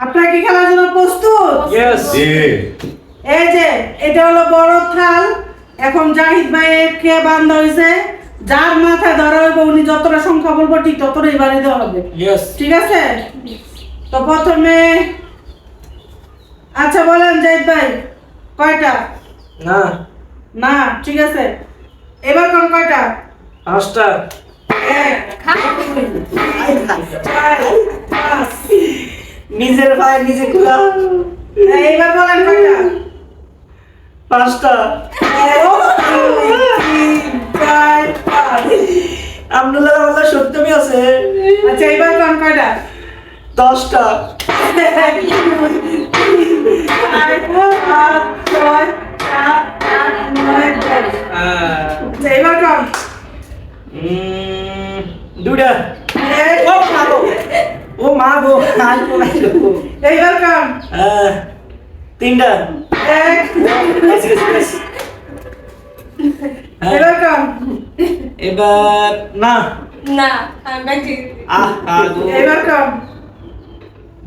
আপনারা কি খেলার জন্য প্রস্তুত? ইয়েস এই যে এটা হলো বড় থাল। এখন জাহিদ ভাইয়ের খেয়ে বান্ধ হয়েছে যার মাথায় ধরা হইব উনি যতটা সংখ্যা বলব ঠিক ততটাই বাড়ি দেওয়া হবে। ইয়েস ঠিক আছে? তো প্রথমে আচ্ছা বলেন জাহিদ ভাই কয়টা? না। না ঠিক আছে। এবার কোন কয়টা? পাঁচটা। এক। নিজের পায়ে নিজে খোলা। এইবার বলেন কয়টা? পাঁচটা। সত্যমি আছে। আচ্ছা এবার কোন কয়টা? দশটা। আচ্ছা, কোন দুটা ও মা গো। আই গো গো আহ, তিনটা। এক। বেশ। হ্যাঁ, এবার এবার না। না আমি ব্যাংকে আহ আহ গো। এবার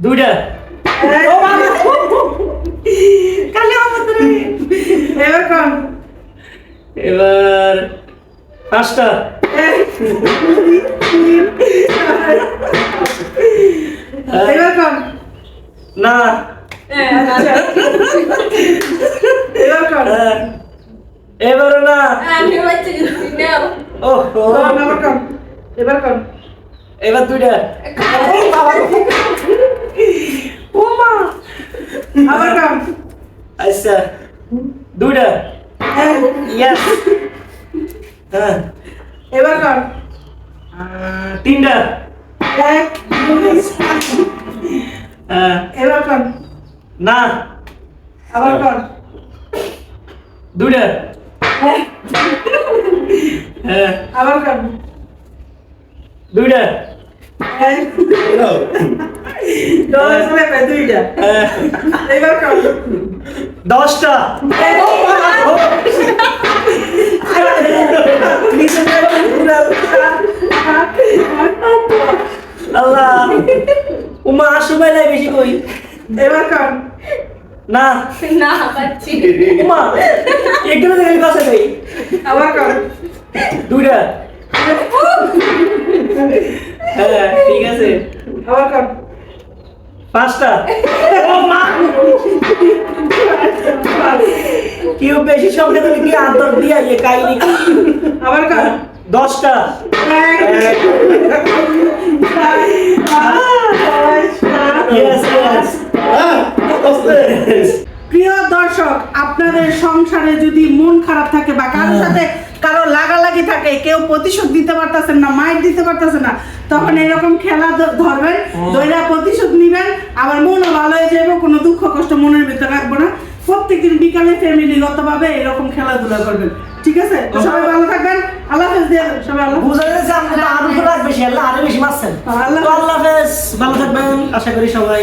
দুইটা। ও মা। কালি আমার ধরে। এবার কোন এবার পাঁচটা এক, দুই, তিন, চার। হ্যাঁ, এবার কোন না আচ্ছা এবার কোন হ্যাঁ, এবারও না আমি বাচ্চা গেছি নাও ও কোন আবার কোন এবার কোন এবার দুইটা ও মা আবার কোন আচ্ছা দুইটা এক, ইয়েস হ্যাঁ এবার কোন আহ, তিনটা এক দুই হ্যাঁ এবার কোন না। আবার কোন দুইটা। এক, হ্যাঁ। আবার কোন দুইটা। হ্যাঁ, দশটা। আল্লাহ। উমা লাগে বেশি কই। এবার কোন না। না পাচ্ছি। উমা একটু দেখে কাছে নেই। আবার কোন দুইটা। হ্যাঁ ঠিক আছে। আবার কোন পাঁচটা। ও মা কেউ বেশি সঙ্গে তুমি কি আদর দিয়া ইয়ে কাহিনী আবার কোন দশটা। প্রিয় দর্শক আপনাদের সংসারে যদি মন খারাপ থাকে বা কারোর সাথে কারও লাগালাগি থাকে কেউ প্রতিশোধ দিতে পারতেছেন না মাইর দিতে পারতেছেন না তখন এরকম খেলা ধরবেন দইরা প্রতিশোধ নিবেন আবার মনও ভালো হয়ে যাবে কোনো দুঃখ কষ্ট মনের ভিতরে রাখব না। প্রত্যেকদিন বিকালে ফ্যামিলিগতভাবে এরকম খেলাধুলা করবেন। ঠিক আছে? সবাই ভালো থাকবেন। আল্লাহ হাফেজ দিয়ে সবাই আল্লাহ বুঝা যাচ্ছে আপনারা আরও বেশি আল্লাহ আরও বেশি মারছেন। আল্লাহ আল্লাহ হাফেজ। ভালো থাকবেন। আশা করি সবাই